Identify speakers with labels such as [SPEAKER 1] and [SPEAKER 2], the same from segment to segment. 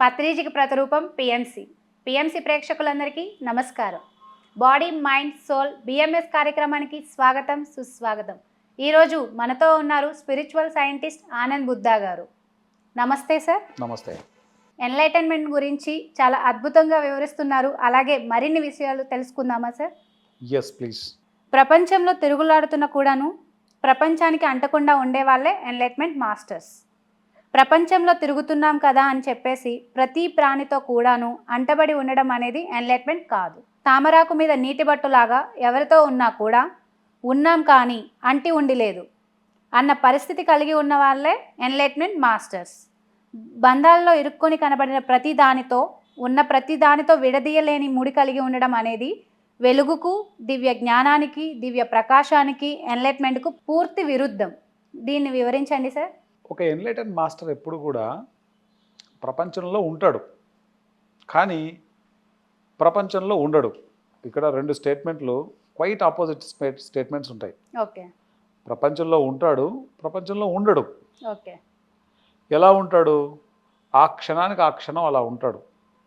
[SPEAKER 1] పత్రిజికి ప్రతిరూపం PMC PMC ప్రేక్షకులందరికీ నమస్కారం. బాడీ మైండ్ సోల్ బిఎంఎస్ కార్యక్రమానికి స్వాగతం సుస్వాగతం. ఈరోజు మనతో ఉన్నారు స్పిరిచువల్ సైంటిస్ట్ ఆనంద్ బుద్ధా గారు. నమస్తే సార్.
[SPEAKER 2] నమస్తే.
[SPEAKER 1] ఎన్లైటన్మెంట్ గురించి చాలా అద్భుతంగా వివరిస్తున్నారు. అలాగే మరిన్ని విషయాలు తెలుసుకుందామా సార్?
[SPEAKER 2] ఎస్ ప్లీజ్
[SPEAKER 1] ప్రపంచంలో తిరుగులాడుతున్న కూడాను ప్రపంచానికి అంటకుండా ఉండే వాళ్ళే ఎన్లైట్మెంట్ మాస్టర్స్ ప్రపంచంలో తిరుగుతున్నాం కదా అని చెప్పేసి ప్రతి ప్రాణితో కూడాను అంటబడి ఉండడం అనేది ఎన్లైట్మెంట్ కాదు. తామరాకు మీద నీటి బట్టులాగా ఎవరితో ఉన్నా కూడా ఉన్నాం కానీ అంటి ఉండి లేదు అన్న పరిస్థితి కలిగి ఉన్న వాళ్ళే ఎన్లైట్మెంట్ మాస్టర్స్ బంధాల్లో ఇరుక్కొని కనబడిన ప్రతి దానితో ఉన్న ప్రతి దానితో విడదీయలేని ముడి కలిగి ఉండడం అనేది వెలుగుకు దివ్య జ్ఞానానికి దివ్య ప్రకాశానికి ఎన్లైట్మెంట్కు పూర్తి విరుద్ధం. దీన్ని వివరించండి సార్.
[SPEAKER 2] ఒక ఎన్లైటెన్ మాస్టర్ ఎప్పుడు కూడా ప్రపంచంలో ఉంటాడు. కానీ ప్రపంచంలో ఉండడు. ఇక్కడ రెండు స్టేట్మెంట్లు క్వైట్ ఆపోజిట్ స్టేట్మెంట్స్ ఉంటాయి.
[SPEAKER 1] ఓకే.
[SPEAKER 2] ప్రపంచంలో ఉంటాడు ప్రపంచంలో ఉండడు.
[SPEAKER 1] ఓకే.
[SPEAKER 2] ఎలా ఉంటాడు? ఆ క్షణానికి ఆ క్షణం అలా ఉంటాడు.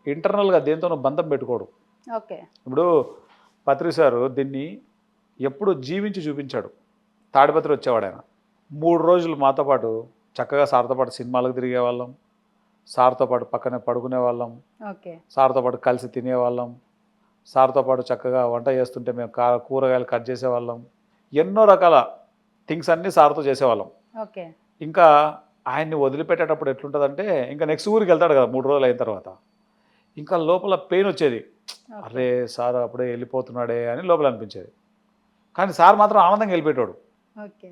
[SPEAKER 2] ఇంటర్నల్గా దేంతోనో బంధం పెట్టుకోడు.
[SPEAKER 1] ఓకే.
[SPEAKER 2] ఇప్పుడు పత్రి సారు దీన్ని ఎప్పుడు జీవించి చూపించాడు. తాడిపత్రి వచ్చేవాడు ఆయన మూడు రోజులు మాతో పాటు చక్కగా సార్తో పాటు సినిమాలకు తిరిగే వాళ్ళం సార్తో పాటు పక్కనే పడుకునే వాళ్ళం
[SPEAKER 1] ఓకే.
[SPEAKER 2] సార్తో పాటు కలిసి తినేవాళ్ళం సార్తో పాటు చక్కగా వంట చేస్తుంటే మేము కూరగాయలు కట్ చేసేవాళ్ళం ఎన్నో రకాల థింగ్స్ అన్నీ సార్తో చేసేవాళ్ళం.
[SPEAKER 1] ఓకే.
[SPEAKER 2] ఇంకా ఆయన్ని వదిలిపెట్టేటప్పుడు ఎట్లుంటుందంటే ఇంకా నెక్స్ట్ ఊరికి వెళ్తాడు కదా మూడు రోజులు అయిన తర్వాత. ఇంకా లోపల పెయిన్ వచ్చేది. అరే సార్ అప్పుడే వెళ్ళిపోతున్నాడే అని లోపల అనిపించేది. కానీ సార్ మాత్రం ఆనందంగా వెళ్ళిపోయాడు
[SPEAKER 1] ఓకే.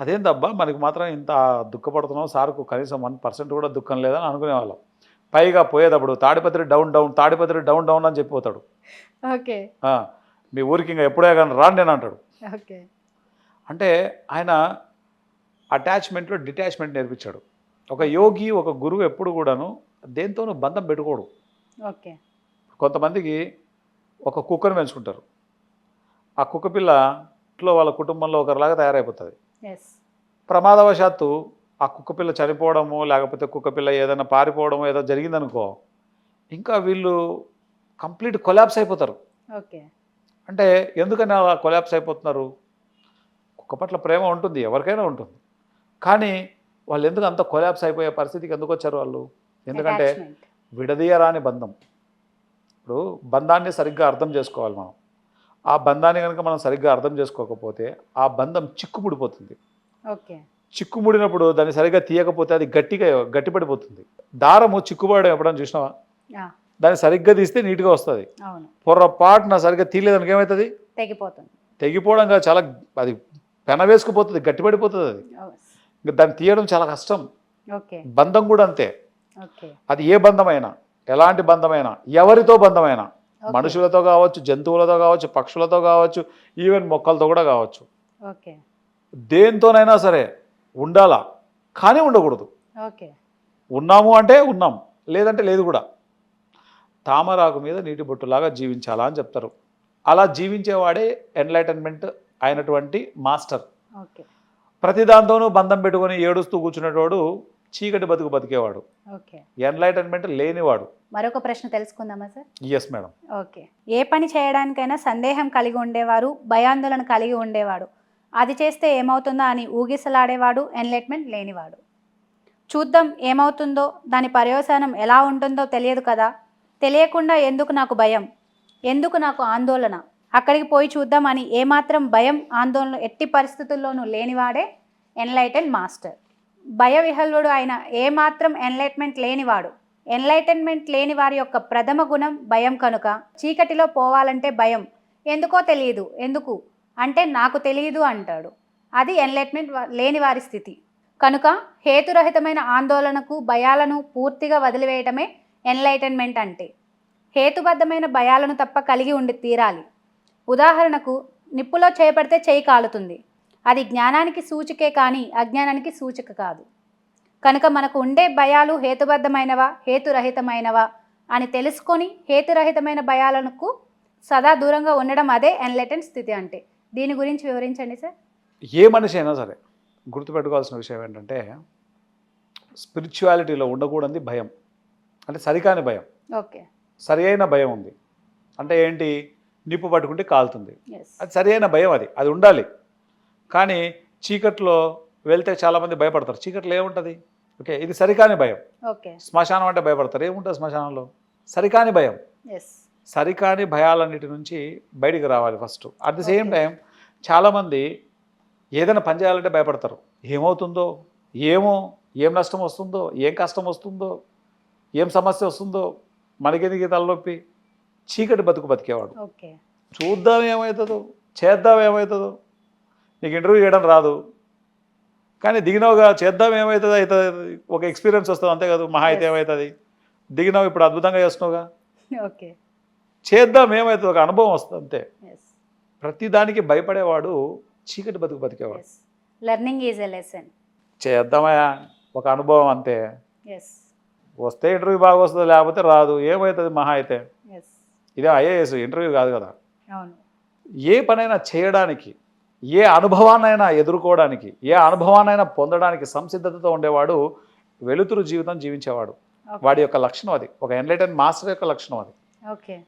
[SPEAKER 2] అదేందబ్బా మనకి మాత్రం ఇంత దుఃఖపడుతున్నాం సార్కు కనీసం వన్ పర్సెంట్ కూడా దుఃఖం లేదని అనుకునేవాళ్ళం. పైగా పోయేటప్పుడు Tadipatri down down Tadipatri down down అని చెప్పిపోతాడు
[SPEAKER 1] ఓకే.
[SPEAKER 2] "ఆ, మీ ఊరికి ఇంకా ఎప్పుడే కానీ రాండి అని అంటాడు.
[SPEAKER 1] ఓకే.
[SPEAKER 2] అంటే ఆయన అటాచ్మెంట్లో డిటాచ్మెంట్ నేర్పించాడు. ఒక యోగి ఒక గురువు ఎప్పుడు కూడాను దేంతోనూ బంధం పెట్టుకోడు.
[SPEAKER 1] ఓకే.
[SPEAKER 2] కొంతమందికి ఒక కుక్కను పెంచుకుంటారు. ఆ కుక్క పిల్లట్లో వాళ్ళ కుటుంబంలో ఒకరిలాగా తయారైపోతుంది. ప్రమాదవశాత్తు ఆ కుక్క పిల్ల చనిపోవడము లేకపోతే కుక్క పిల్ల ఏదైనా పారిపోవడము ఏదో జరిగిందనుకో ఇంకా వీళ్ళు కంప్లీట్ కొలాప్స్ అయిపోతారు.
[SPEAKER 1] ఓకే
[SPEAKER 2] అంటే ఎందుకని అలా కొలాప్స్ అయిపోతున్నారు? కుక్క పట్ల ప్రేమ ఉంటుంది ఎవరికైనా ఉంటుంది. కానీ వాళ్ళు ఎందుకు అంత కొలాప్స్ అయిపోయే పరిస్థితికి ఎందుకు వచ్చారు వాళ్ళు? ఎందుకంటే. విడదీయరాని బంధం. ఇప్పుడు బంధాన్ని సరిగ్గా అర్థం చేసుకోవాలి మనం. ఆ బంధాన్ని కనుక మనం సరిగ్గా అర్థం చేసుకోకపోతే ఆ బంధం చిక్కుముడిపోతుంది.
[SPEAKER 1] ఓకే.
[SPEAKER 2] చిక్కుముడినప్పుడు దాన్ని సరిగ్గా తీయకపోతే అది గట్టిగా గట్టిపడిపోతుంది. దారము చిక్కుపడడం ఎప్పుడైనా చూసినావా? దాన్ని సరిగ్గా తీస్తే నీట్గా వస్తుంది. పొరపాటున సరిగ్గా తీయలేదానికి ఏమవుతుంది
[SPEAKER 1] తెగిపోతుంది.
[SPEAKER 2] తెగిపోవడం కాదు చాలా అది పెన వేసుకుపోతుంది గట్టిపడిపోతుంది అది. ఇంకా దాన్ని తీయడం చాలా కష్టం. బంధం కూడా అంతే. అది ఏ బంధమైనా ఎలాంటి బంధమైనా ఎవరితో బంధమైనా మనుషులతో కావచ్చు జంతువులతో కావచ్చు పక్షులతో కావచ్చు ఈవెన్ మొక్కలతో కూడా కావచ్చు. దేంతోనైనా సరే ఉండాలా? కానీ ఉండకూడదు.
[SPEAKER 1] ఓకే.
[SPEAKER 2] ఉన్నాము అంటే ఉన్నాం లేదంటే లేదు కూడా. తామరాకు మీద నీటి బొట్టులాగా జీవించాలా అని చెప్తారు. అలా జీవించేవాడే ఎన్లైటన్మెంట్ అయినటువంటి మాస్టర్. ప్రతి దాంతోనూ బంధం పెట్టుకొని ఏడుస్తూ కూర్చునేటోడు చీకటి బతుకు బతికేవాడు.
[SPEAKER 1] ఓకే.
[SPEAKER 2] ఎన్లైటన్మెంట్ లేనివాడు.
[SPEAKER 1] మరొక ప్రశ్న తెలుసుకుందామా సార్?
[SPEAKER 2] Yes madam
[SPEAKER 1] okay. ఏ పని చేయడానికైనా సందేహం కలిగి ఉండేవారు భయాందోళన కలిగి ఉండేవాడు. అది చేస్తే ఏమవుతుందో అని ఊగిసలాడేవాడు ఎన్లైట్మెంట్ లేనివాడు. చూద్దాం ఏమవుతుందో దాని పర్యవసానం ఎలా ఉంటుందో తెలియదు కదా. తెలియకుండా ఎందుకు నాకు భయం? ఎందుకు నాకు ఆందోళన? అక్కడికి పోయి చూద్దాం అని ఏమాత్రం భయం ఆందోళన ఎట్టి పరిస్థితుల్లోనూ లేనివాడే ఎన్లైటెన్ మాస్టర్ భయవిహల్లుడు అయిన ఏమాత్రం ఎన్లైట్మెంట్ లేనివాడు. ఎన్లైటన్మెంట్ లేని వారి యొక్క ప్రథమ గుణం భయం కనుక చీకటిలో పోవాలంటే భయం. ఎందుకో తెలియదు. ఎందుకు? అంటే నాకు తెలియదు అంటాడు. అది ఎన్లైట్మెంట్ లేని వారి స్థితి. కనుక హేతురహితమైన ఆందోళనకు భయాలను పూర్తిగా వదిలివేయటమే ఎన్లైటన్మెంట్ అంటే. హేతుబద్ధమైన భయాలను తప్ప కలిగి ఉండి తీరాలి. ఉదాహరణకు నిప్పులో చేపడితే చేయి కాలుతుంది. అది జ్ఞానానికి సూచికే కానీ అజ్ఞానానికి సూచిక కాదు. కనుక మనకు ఉండే భయాలు హేతుబద్ధమైనవా హేతురహితమైనవా అని తెలుసుకొని హేతురహితమైన భయాలకు సదా దూరంగా ఉండడం అదే ఎన్లైటెన్ స్థితి అంటే. దీని గురించి వివరించండి సార్.
[SPEAKER 2] ఏ మనిషి అయినా సరే గుర్తుపెట్టుకోవాల్సిన విషయం ఏంటంటే స్పిరిచువాలిటీలో ఉండకూడదు భయం. అంటే సరికాని భయం.
[SPEAKER 1] ఓకే.
[SPEAKER 2] సరి అయిన భయం ఉంది. అంటే ఏంటి? నిప్పు పట్టుకుంటే కాలుతుంది. అది సరి అయిన భయం అది. అది ఉండాలి. కానీ చీకట్లో వెళ్తే చాలామంది భయపడతారు. చీకట్లో ఏముంటుంది? ఓకే ఇది సరికాని భయం.
[SPEAKER 1] ఓకే.
[SPEAKER 2] శ్మశానం అంటే భయపడతారు. ఏముంటుంది శ్మశానంలో? సరికాని భయం. సరికాని భయాలన్నిటి నుంచి బయటికి రావాలి first. At the same. Time చాలామంది ఏదైనా పని చేయాలంటే భయపడతారు. ఏమవుతుందో? ఏమో? ఏం నష్టం వస్తుందో? ఏం కష్టం వస్తుందో? ఏం సమస్య వస్తుందో? మనకెందుకు తలనొప్పి? చీకటి బతుకు బతికేవాడు. చూద్దాం ఏమవుతుందో? చేద్దాం ఏమవుతుందో? నీకు ఇంటర్వ్యూ చేయడం రాదు. కానీ దిగినావుగా చేద్దాం ఏమవుతుందో అవుతుంది ఒక ఎక్స్పీరియన్స్ వస్తుంది అంతే కదా మహా అయితే. ఏమవుతుంది దిగినావు ఇప్పుడు అద్భుతంగా చేస్తున్నావుగా.
[SPEAKER 1] ఓకే.
[SPEAKER 2] చేద్దాం ఏమవుతుంది ఒక అనుభవం వస్తుంది అంతే.
[SPEAKER 1] ఎస్
[SPEAKER 2] ప్రతిదానికి భయపడేవాడు చీకటి బతుకు బతికేవాడు.
[SPEAKER 1] లెర్నింగ్ ఈజ్ ఎ లెసన్
[SPEAKER 2] చేద్దామయ్యా ఒక అనుభవం అంతే. వస్తే ఇంటర్వ్యూ బాగా వస్తుంది లేకపోతే రాదు ఏమవుతుంది మహా అయితే. ఇదే ఐఏఎస్ ఇంటర్వ్యూ కాదు కదా. ఏ పనైనా చేయడానికి ఏ అనుభవాన్నైనా ఎదుర్కోవడానికి ఏ అనుభవాన్నైనా పొందడానికి సంసిద్ధతతో ఉండేవాడు వెలుతురు జీవితం జీవించేవాడు. వాడి యొక్క లక్షణం అది. ఒక ఎన్లైటన్ మాస్టర్ యొక్క లక్షణం అది.
[SPEAKER 1] ఓకే.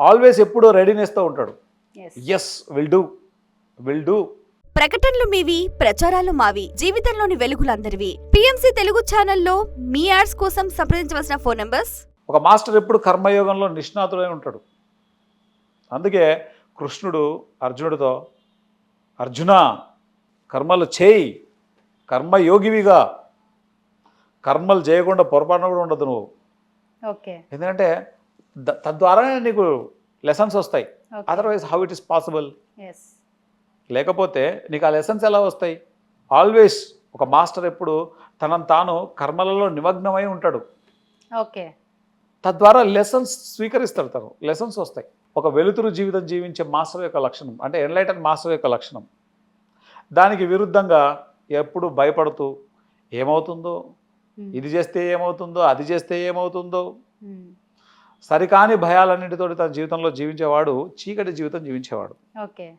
[SPEAKER 2] ఆల్వేస్ ఎప్పుడూ రెడీనెస్తో ఉంటాడు.
[SPEAKER 1] Yes
[SPEAKER 2] yes will do will do
[SPEAKER 3] ప్రకటనలు మీవి ప్రచారాలు మావి జీవితంలోని వెలుగులందరివి. పిఎంసి తెలుగు ఛానల్లో మీ యాడ్స్ కోసం సంప్రదించవలసిన ఫోన్ నంబర్స్?
[SPEAKER 2] ఒక మాస్టర్ ఎప్పుడు కర్మయోగంలో నిష్ణాతుడై ఉంటాడు. అందుకే కృష్ణుడు అర్జునుడితో అర్జున కర్మలు చేయి. కర్మయోగివిగా. కర్మలు చేయకుండా పొరపాటున కూడా ఉండదు నువ్వు.
[SPEAKER 1] ఓకే.
[SPEAKER 2] ఎందుకంటే తద్వారానే నీకు లెసన్స్ వస్తాయి. Otherwise how it is possible లేకపోతే నీకు ఆ లెసన్స్ ఎలా వస్తాయి? ఆల్వేస్ ఒక మాస్టర్ ఎప్పుడు తనను తాను కర్మలలో నిమగ్నమై ఉంటాడు.
[SPEAKER 1] ఓకే.
[SPEAKER 2] తద్వారా లెసన్స్ స్వీకరిస్తాడు తను. లెసన్స్ వస్తాయి. ఒక వెలుతురు జీవితం జీవించే మాస్టర్ యొక్క లక్షణం అంటే ఎన్లైటన్ మాస్టర్ యొక్క లక్షణం. దానికి విరుద్ధంగా ఎప్పుడు భయపడుతూ ఏమవుతుందో ఇది చేస్తే ఏమవుతుందో అది చేస్తే ఏమవుతుందో సరికాని భయాలన్నిటితోటి తన జీవితంలో జీవించేవాడు చీకటి జీవితం జీవించేవాడు.
[SPEAKER 1] ఓకే.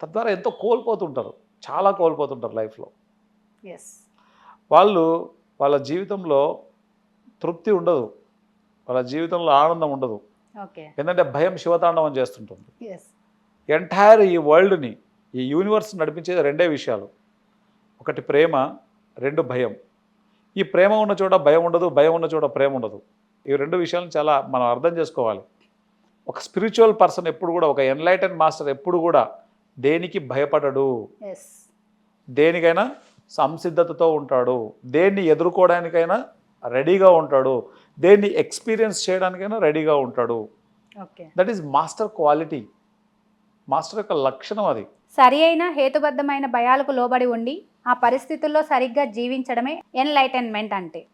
[SPEAKER 2] తద్వారా ఎంతో కోల్పోతుంటారు చాలా కోల్పోతుంటారు లైఫ్లో.
[SPEAKER 1] ఎస్
[SPEAKER 2] వాళ్ళు వాళ్ళ జీవితంలో తృప్తి ఉండదు వాళ్ళ జీవితంలో ఆనందం ఉండదు. ఎందుకంటే భయం శివతాండవం చేస్తుంటుంది. ఎంటైర్ ఈ వరల్డ్ని ఈ యూనివర్స్ నడిపించేది రెండే విషయాలు. ఒకటి ప్రేమ రెండు భయం. ఈ ప్రేమ ఉన్న చోట భయం ఉండదు భయం ఉన్న చోట ప్రేమ ఉండదు. ఈ రెండు విషయాలను చాలా మనం అర్థం చేసుకోవాలి. ఒక స్పిరిచువల్ పర్సన్ ఎప్పుడు కూడా ఒక ఎన్లైటన్ మాస్టర్ ఎప్పుడు కూడా దేనికి భయపడడు? దేనికైనా సంసిద్ధతతో ఉంటాడు. దేన్ని ఎదుర్కోవడానికైనా రెడీగా ఉంటాడు. దేన్ని ఎక్స్పీరియన్స్ చేయడానికైనా రెడీగా ఉంటాడు.
[SPEAKER 1] Okay.
[SPEAKER 2] That is master quality master యొక్క లక్షణం అది.
[SPEAKER 1] సరి అయిన హేతుబద్ధమైన భయాలకు లోబడి ఉండి ఆ పరిస్థితుల్లో సరిగ్గా జీవించడమే ఎన్లైటన్మెంట్ అంటే.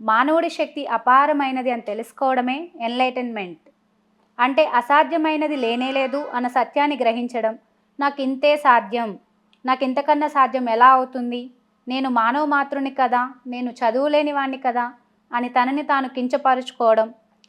[SPEAKER 1] మానవుడి శక్తి అపారమైనది అని తెలుసుకోవడమే ఎన్లైటన్మెంట్ అంటే అసాధ్యమైనది లేనేలేదు అన్న సత్యాన్ని గ్రహించడం. నాకు ఇంతే సాధ్యం. నాకు ఇంతకన్నా సాధ్యం ఎలా అవుతుంది? నేను మానవ మాతృని కదా నేను చదువులేని వాణ్ణి కదా అని తనని తాను కించపరుచుకోవడం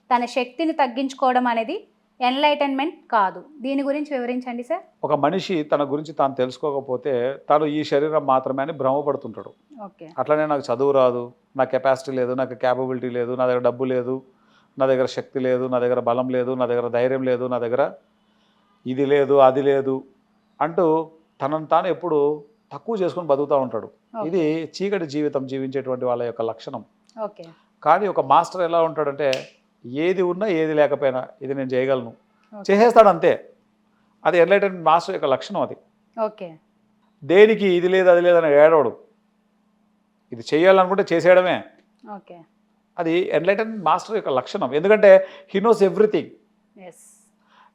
[SPEAKER 1] తన శక్తిని తగ్గించుకోవడం అనేది ఎన్లైటన్మెంట్ కాదు. దీని గురించి వివరించండి సార్.
[SPEAKER 2] ఒక మనిషి తన గురించి తాను తెలుసుకోకపోతే తాను ఈ శరీరం మాత్రమే అని భ్రమపడుతుంటాడు.
[SPEAKER 1] ఓకే.
[SPEAKER 2] అట్లనే నాకు చదువు రాదు నా కెపాసిటీ లేదు నాకు క్యాపబిలిటీ లేదు నా దగ్గర డబ్బు లేదు నా దగ్గర శక్తి లేదు నా దగ్గర బలం లేదు నా దగ్గర ధైర్యం లేదు నా దగ్గర ఇది లేదు అది లేదు అంటూ తనను తాను ఎప్పుడు తక్కువ చేసుకొని బతుకుతూ ఉంటాడు. ఇది చీకటి జీవితం జీవించేటువంటి వాళ్ళ యొక్క లక్షణం.
[SPEAKER 1] ఓకే.
[SPEAKER 2] కానీ ఒక మాస్టర్ ఎలా ఉంటాడంటే ఏది ఉన్నా ఏది లేకపోయినా ఇది నేను చేయగలను. చేసేస్తాడు అంతే. అది ఎన్లైటెన్ మాస్టర్ యొక్క లక్షణం అది.
[SPEAKER 1] ఓకే.
[SPEAKER 2] దేనికి ఇది లేదు అది లేదని ఏడవడు. ఇది చేయాలనుకుంటే చేసేయడమే.
[SPEAKER 1] ఓకే.
[SPEAKER 2] అది ఎన్లైటన్ మాస్టర్ యొక్క లక్షణం. ఎందుకంటే హీ నోస్ ఎవ్రీథింగ్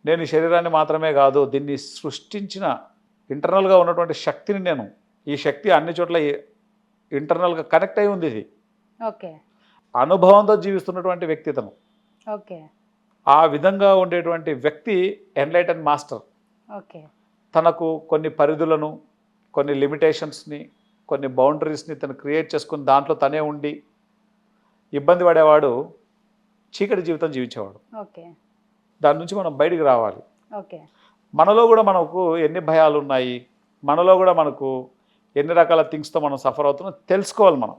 [SPEAKER 2] నేను శరీరాన్ని మాత్రమే కాదు దీన్ని సృష్టించిన ఇంటర్నల్గా ఉన్నటువంటి శక్తిని నేను ఈ శక్తి అన్ని చోట్ల ఇంటర్నల్గా కనెక్ట్ అయి ఉంది ఇది.
[SPEAKER 1] ఓకే.
[SPEAKER 2] అనుభవంతో జీవిస్తున్నటువంటి వ్యక్తి తను.
[SPEAKER 1] ఓకే.
[SPEAKER 2] ఆ విధంగా ఉండేటువంటి వ్యక్తి ఎన్లైటన్ మాస్టర్
[SPEAKER 1] ఓకే.
[SPEAKER 2] తనకు కొన్ని పరిధులను కొన్ని లిమిటేషన్స్ని కొన్ని బౌండరీస్ని తను క్రియేట్ చేసుకుని దాంట్లో తనే ఉండి ఇబ్బంది పడేవాడు చీకటి జీవితం జీవించేవాడు.
[SPEAKER 1] ఓకే.
[SPEAKER 2] దాని నుంచి మనం బయటికి రావాలి.
[SPEAKER 1] ఓకే.
[SPEAKER 2] మనలో కూడా మనకు ఎన్ని భయాలు ఉన్నాయి మనలో కూడా మనకు ఎన్ని రకాల థింగ్స్తో మనం సఫర్ అవుతున్నాం తెలుసుకోవాలి మనం.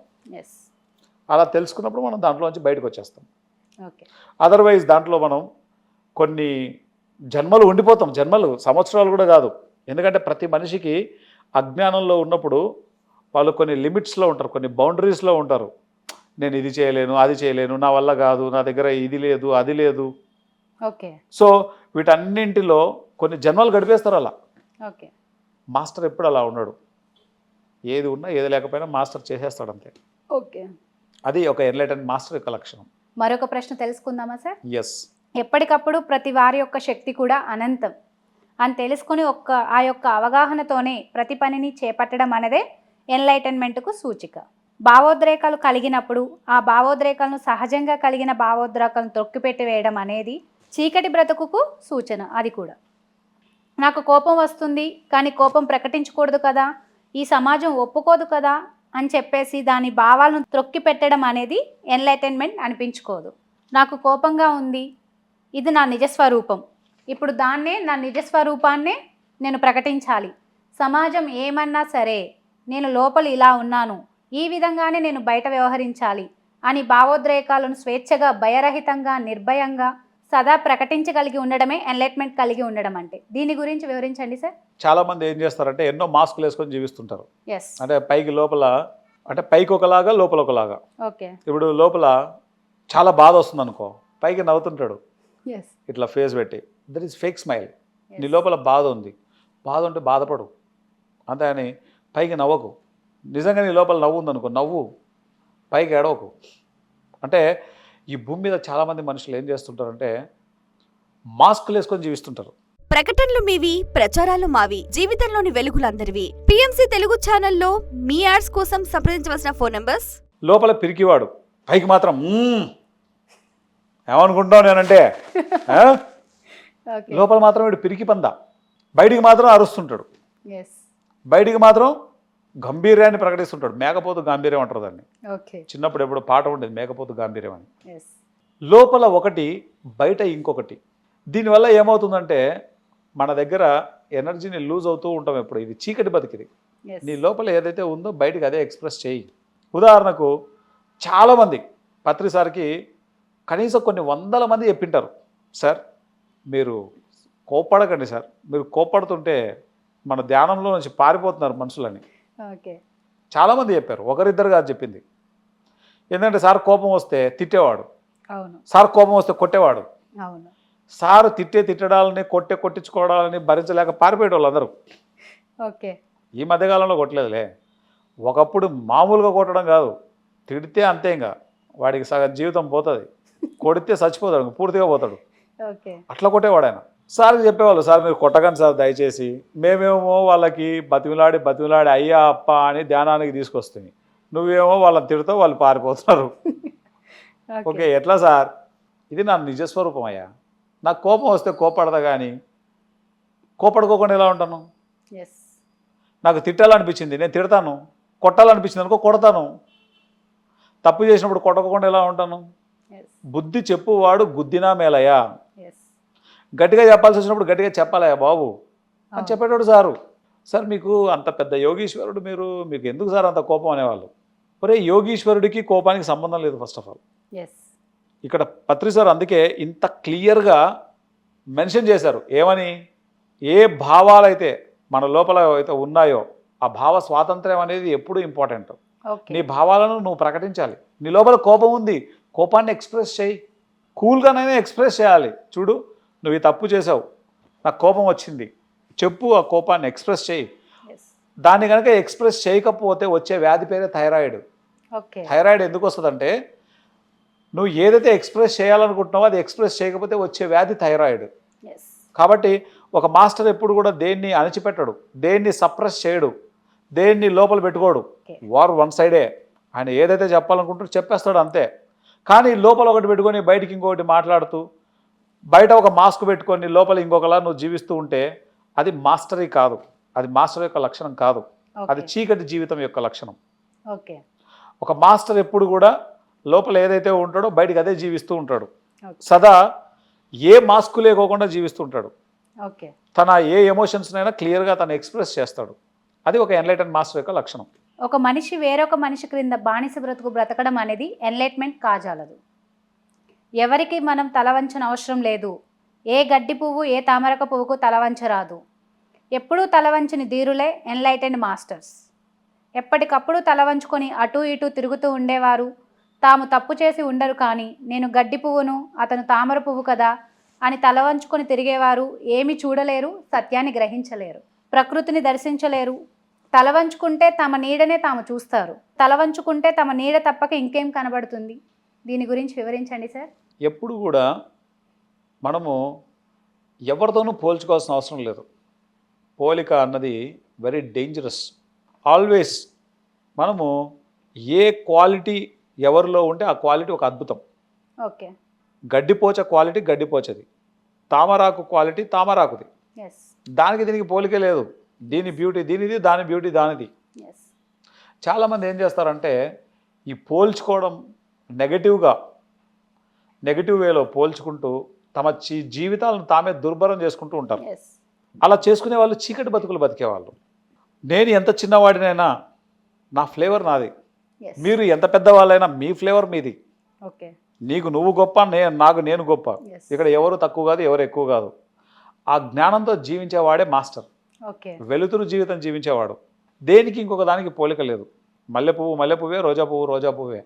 [SPEAKER 2] అలా తెలుసుకున్నప్పుడు మనం దాంట్లోంచి బయటకు వచ్చేస్తాం.
[SPEAKER 1] ఓకే
[SPEAKER 2] అదర్వైజ్ దాంట్లో మనం కొన్ని జన్మలు ఉండిపోతాం. జన్మలు సంవత్సరాలు కూడా కాదు. ఎందుకంటే ప్రతి మనిషికి అజ్ఞానంలో ఉన్నప్పుడు వాళ్ళు కొన్ని లిమిట్స్లో ఉంటారు. కొన్ని బౌండరీస్లో ఉంటారు. నేను ఇది చేయలేను అది చేయలేను నా వల్ల కాదు నా దగ్గర ఇది లేదు అది లేదు.
[SPEAKER 1] ఓకే
[SPEAKER 2] సో వీటన్నింటిలో కొన్ని జన్మలు గడిపేస్తారు అలా.
[SPEAKER 1] ఓకే
[SPEAKER 2] మాస్టర్ ఎప్పుడు అలా ఉన్నాడు ఏది ఉన్నా ఏది లేకపోయినా మాస్టర్ చేసేస్తాడు అంతే
[SPEAKER 1] ఓకే.
[SPEAKER 2] అది ఒక ఎన్లైటెన్ మాస్టర్ యొక్క లక్షణం
[SPEAKER 1] మరొక ప్రశ్న తెలుసుకుందామా సార్?
[SPEAKER 2] ఎస్.
[SPEAKER 1] ఎప్పటికప్పుడు ప్రతి వారి యొక్క శక్తి కూడా అనంతం. అని తెలుసుకుని ఒక్క ఆ యొక్క అవగాహనతోనే ప్రతి పనిని చేపట్టడం అనేదే ఎన్లైటన్మెంట్కు సూచిక. భావోద్రేకాలు కలిగినప్పుడు ఆ భావోద్రేకాలను సహజంగా కలిగిన భావోద్రేకాలను తొక్కిపెట్టి వేయడం అనేది చీకటి బ్రతుకుకు సూచన అది కూడా. నాకు కోపం వస్తుంది కానీ కోపం ప్రకటించకూడదు కదా. ఈ సమాజం ఒప్పుకోదు కదా అని చెప్పేసి దాని భావాలను త్రొక్కి పెట్టడం అనేది ఎన్లైటైన్మెంట్ అనిపించుకోదు. నాకు కోపంగా ఉంది. ఇది నా నిజస్వరూపం. ఇప్పుడు దాన్నే నా నిజస్వరూపాన్నే నేను ప్రకటించాలి. సమాజం ఏమన్నా సరే నేను లోపల ఇలా ఉన్నాను. ఈ విధంగానే నేను బయట వ్యవహరించాలి అని భావోద్రేకాలను స్వేచ్ఛగా భయరహితంగా నిర్భయంగా సదా ప్రకటించగలిగి ఉండడమే ఎన్లైట్మెంట్ కలిగి ఉండడం అంటే. దీని గురించి వివరించండి సార్.
[SPEAKER 2] చాలా మంది ఏం చేస్తారంటే ఎన్నో మాస్కులు వేసుకొని జీవిస్తుంటారు. అంటే పైకి లోపల అంటే పైకి ఒకలాగా లోపల ఒకలాగా.
[SPEAKER 1] ఓకే.
[SPEAKER 2] ఇప్పుడు లోపల చాలా బాధ వస్తుంది అనుకో పైకి నవ్వుతుంటాడు. ఇట్లా ఫేస్ పెట్టి. దట్ ఈస్ ఫేక్ స్మైల్ నీ లోపల బాధ ఉంది. బాధ ఉంటే బాధపడు. అంతే అని పైకి నవ్వకు. నిజంగా నీ లోపల నవ్వు ఉందనుకో నవ్వు. పైకి ఏడవకు. అంటే ఈ భూమి మీద చాలామంది మనుషులు ఏం చేస్తుంటారంటే మాస్కులు వేసుకొని జీవిస్తుంటారు.
[SPEAKER 3] ప్రకటనలు మీవి ప్రచారాలు మావి జీవితంలోని వెలుగులందరివి. పిఎంసి తెలుగు ఛానల్లో మీ యాడ్స్ కోసం సంప్రదించవలసిన ఫోన్ నంబర్స్?
[SPEAKER 2] లోపల పిరికివాడు. పైకి మాత్రం "మ్మ్." ఏమనుకుంటావు నేనంటే? ఆ?
[SPEAKER 1] ఓకే.
[SPEAKER 2] లోపల మాత్రం వీడు పిరికి పంద. బయటికి మాత్రం అరుస్తుంటాడు.
[SPEAKER 1] ఎస్
[SPEAKER 2] బయటికి మాత్రం గంభీర్యాన్ని ప్రకటిస్తుంటాడు. మేకపోతు గాంభీర్యం అంటారు దాన్ని. చిన్నప్పుడు ఎప్పుడు పాట ఉండేది మేకపోతు గాంభీర్యం అని. లోపల ఒకటి బయట ఇంకొకటి. దీనివల్ల ఏమవుతుందంటే మన దగ్గర ఎనర్జీని లూజ్ అవుతూ ఉంటాం ఎప్పుడు. ఇది చీకటి బతికిది. నీ లోపల ఏదైతే ఉందో బయటికి అదే ఎక్స్ప్రెస్ చేయి. ఉదాహరణకు చాలామంది పత్రిసారికి కనీసం కొన్ని వందల మంది చెప్పింటారు. సార్ మీరు కోప్పడకండి సార్. మీరు కోప్పడుతుంటే మన ధ్యానంలో నుంచి పారిపోతున్నారు మనుషులని. చాలామంది చెప్పారు. ఒకరిద్దరు కాదు చెప్పింది. ఏంటంటే సార్ కోపం వస్తే తిట్టేవాడు. సార్ కోపం వస్తే కొట్టేవాడు. సారు తిట్టే తిట్టడాలని కొట్టే కొట్టించుకోవడాలని భరించలేక పారిపోయేట వాళ్ళందరూ
[SPEAKER 1] ఓకే.
[SPEAKER 2] ఈ మధ్యకాలంలో కొట్టలేదులే. ఒకప్పుడు మామూలుగా కొట్టడం కాదు. తిడితే అంతే ఇంకా. వాడికి సగం జీవితం పోతుంది. కొడితే చచ్చిపోతాడు పూర్తిగా పోతాడు. అట్లా కొట్టేవాడు ఆయన. సార్ చెప్పేవాళ్ళు సార్ మీరు కొట్టకండి సార్ దయచేసి. మేమేమో వాళ్ళకి బతిమిలాడి బతిమిలాడి అయ్యా అప్ప అని ధ్యానానికి తీసుకొస్తుంది నువ్వేమో వాళ్ళని తిడతావు వాళ్ళు పారిపోతున్నారు ఓకే. ఎట్లా సార్? ఇది నా నిజస్వరూపం అయ్యా. నాకు కోపం వస్తే కోపడదా కానీ కోపడుకోకుండా ఎలా ఉంటాను? నాకు తిట్టాలనిపించింది నేను తిడతాను. కొట్టాలనిపించింది అనుకో కొడతాను. తప్పు చేసినప్పుడు కొట్టకుండా ఎలా ఉంటాను? బుద్ధి చెప్పువాడు గుద్దినా మేలయ్యా. గట్టిగా చెప్పాల్సి వచ్చినప్పుడు గట్టిగా చెప్పాలయ్యా బాబు? అని చెప్పేటోడు సారు. సార్ మీకు అంత పెద్ద యోగీశ్వరుడు మీరు మీకు ఎందుకు సార్ అంత కోపం అనేవాళ్ళు? ఒరే యోగీశ్వరుడికి కోపానికి సంబంధం లేదు ఫస్ట్ ఆఫ్ ఆల్
[SPEAKER 1] ఎస్
[SPEAKER 2] ఇక్కడ పత్రి సార్ అందుకే ఇంత క్లియర్గా మెన్షన్ చేశారు. ఏమని? ఏ భావాలైతే మన లోపల అయితే ఉన్నాయో ఆ భావ స్వాతంత్ర్యం అనేది ఎప్పుడూ ఇంపార్టెంట్ నీ భావాలను నువ్వు ప్రకటించాలి. నీ లోపల కోపం ఉంది. కోపాన్ని ఎక్స్ప్రెస్ చేయి. కూల్గానైనా ఎక్స్ప్రెస్ చేయాలి. చూడు. నువ్వు ఈ తప్పు చేసావు. నాకు కోపం వచ్చింది. చెప్పు ఆ కోపాన్ని ఎక్స్ప్రెస్ చేయి. దాన్ని కనుక ఎక్స్ప్రెస్ చేయకపోతే వచ్చే వ్యాధి పేరే థైరాయిడ్.
[SPEAKER 1] ఓకే.
[SPEAKER 2] థైరాయిడ్ ఎందుకు వస్తుందంటే నువ్వు ఏదైతే ఎక్స్ప్రెస్ చేయాలనుకుంటున్నావో అది ఎక్స్ప్రెస్ చేయకపోతే వచ్చే వ్యాధి థైరాయిడ్. కాబట్టి ఒక మాస్టర్ ఎప్పుడు కూడా దేన్ని అణిచిపెట్టడు. దేన్ని సప్రెస్ చేయడు. దేన్ని లోపల పెట్టుకోడు. వార్ వన్ సైడే. ఆయన ఏదైతే చెప్పాలనుకుంటాడో చెప్పేస్తాడు అంతే. కానీ లోపల ఒకటి పెట్టుకొని బయటికి ఇంకొకటి మాట్లాడుతూ బయట ఒక మాస్క్ పెట్టుకొని లోపల ఇంకొకలా నువ్వు జీవిస్తూ ఉంటే అది మాస్టరీ కాదు. అది మాస్టర్ యొక్క లక్షణం కాదు. అది చీకటి జీవితం యొక్క లక్షణం.
[SPEAKER 1] ఓకే.
[SPEAKER 2] ఒక మాస్టర్ ఎప్పుడు కూడా లోపల ఏదైతే ఉంటాడో బయటికి అదే జీవిస్తూ ఉంటాడు. సదా ఏ మాస్కు లేకోకుండా జీవిస్తూ ఉంటాడు.
[SPEAKER 1] ఓకే.
[SPEAKER 2] తన ఏ ఎమోషన్స్నైనా క్లియర్గా తను ఎక్స్ప్రెస్ చేస్తాడు. అది ఒక ఎన్లైటన్ మాస్టర్ యొక్క లక్షణం.
[SPEAKER 1] ఒక మనిషి వేరొక మనిషి క్రింద బానిస బ్రతుకు బ్రతకడం అనేది ఎన్లైట్మెంట్ కాజాలదు. ఎవరికి మనం తలవంచన అవసరం లేదు. ఏ గడ్డి పువ్వు ఏ తామరక పువ్వుకు తలవంచరాదు ఎప్పుడూ తలవంచని ధీరులే ఎన్లైటెండ్ మాస్టర్స్. ఎప్పటికప్పుడు తలవంచుకొని అటూ ఇటూ తిరుగుతూ ఉండేవారు. తాము తప్పు చేసి ఉండరు కానీ నేను గడ్డి పువ్వును అతను తామర పువ్వు కదా అని తలవంచుకొని తిరిగేవారు ఏమి చూడలేరు సత్యాన్ని గ్రహించలేరు ప్రకృతిని దర్శించలేరు. తలవంచుకుంటే తమ నీడనే తాము చూస్తారు. తలవంచుకుంటే తమ నీడ తప్పక ఇంకేం కనబడుతుంది? దీని గురించి వివరించండి సార్.
[SPEAKER 2] ఎప్పుడు కూడా మనము ఎవరితోనూ పోల్చుకోవాల్సిన అవసరం లేదు. పోలిక అన్నది వెరీ డేంజరస్ ఆల్వేస్ మనము ఏ క్వాలిటీ ఎవరిలో ఉంటే ఆ క్వాలిటీ ఒక అద్భుతం.
[SPEAKER 1] ఓకే.
[SPEAKER 2] గడ్డిపోచ క్వాలిటీ గడ్డిపోచది. తామరాకు క్వాలిటీ తామరాకుది. దానికి దీనికి పోలికే లేదు. దీని బ్యూటీ దీనిది దాని బ్యూటీ దానిది. చాలామంది ఏం చేస్తారంటే ఈ పోల్చుకోవడం నెగటివ్గా నెగటివ్ వేలో పోల్చుకుంటూ తమ జీవితాలను తామే దుర్భరం చేసుకుంటూ ఉంటారు. అలా చేసుకునే వాళ్ళు చీకటి బతుకులు బతికేవాళ్ళు నేను ఎంత చిన్నవాడినైనా నా ఫ్లేవర్ నాది. మీరు ఎంత పెద్దవాళ్ళైనా మీ ఫ్లేవర్ మీది.
[SPEAKER 1] ఓకే.
[SPEAKER 2] నీకు నువ్వు గొప్ప నే నాకు నేను గొప్ప. ఇక్కడ ఎవరు తక్కువ కాదు ఎవరు ఎక్కువ కాదు. ఆ జ్ఞానంతో జీవించేవాడే మాస్టర్.
[SPEAKER 1] ఓకే.
[SPEAKER 2] వెలుతురు జీవితం జీవించేవాడు. దేనికి ఇంకొక దానికి పోలిక లేదు. మల్లె పువ్వు మల్లె పువ్వే రోజా పువ్వు రోజా పువ్వే.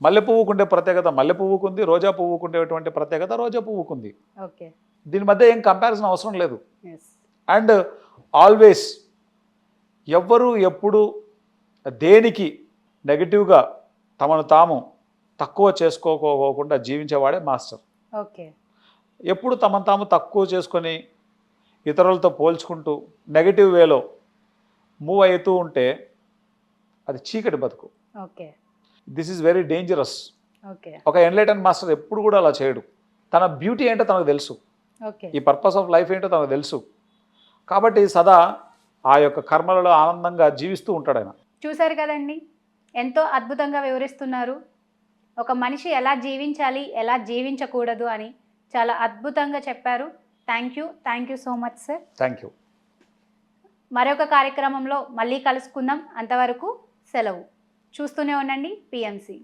[SPEAKER 2] మల్లె పువ్వుకుండే ప్రత్యేకత మల్లె పువ్వుకుంది రోజా పువ్వుకుండేటువంటి ప్రత్యేకత రోజా పువ్వుకుంది
[SPEAKER 1] ఓకే.
[SPEAKER 2] దీని మధ్య ఏం కంపారిజన్ అవసరం లేదు. అండ్ ఆల్వేస్ ఎవ్వరూ ఎప్పుడు దేనికి నెగిటివ్గా తమను తాము తక్కువ చేసుకోకోకుండా జీవించేవాడే మాస్టర్
[SPEAKER 1] ఓకే.
[SPEAKER 2] ఎప్పుడు తమను తాము తక్కువ చేసుకొని ఇతరులతో పోల్చుకుంటూ నెగటివ్ వేలో మూవ్ అవుతూ ఉంటే అది చీకటి బతుకు.
[SPEAKER 1] Okay.
[SPEAKER 2] This is very dangerous. ఒక ఎన్లైటన్ మాస్టర్ ఎప్పుడు కూడా అలా చేయడు. తన బ్యూటీ ఏంటో తనకు తెలుసు. ఈ పర్పస్ ఆఫ్ లైఫ్ ఏంటో తనకు తెలుసు. కాబట్టి సదా ఆ యొక్క కర్మలలో ఆనందంగా జీవిస్తూ ఉంటాడు ఆయన.
[SPEAKER 1] చూశారు కదండి? ఎంతో అద్భుతంగా వివరిస్తున్నారు. ఒక మనిషి ఎలా జీవించాలి ఎలా జీవించకూడదు అని చాలా అద్భుతంగా చెప్పారు. Thank you thank you so much sir
[SPEAKER 2] thank you
[SPEAKER 1] మరొక కార్యక్రమంలో మళ్ళీ కలుసుకుందాం. అంతవరకు సెలవు. చూస్తూనే ఉండండి పిఎంసి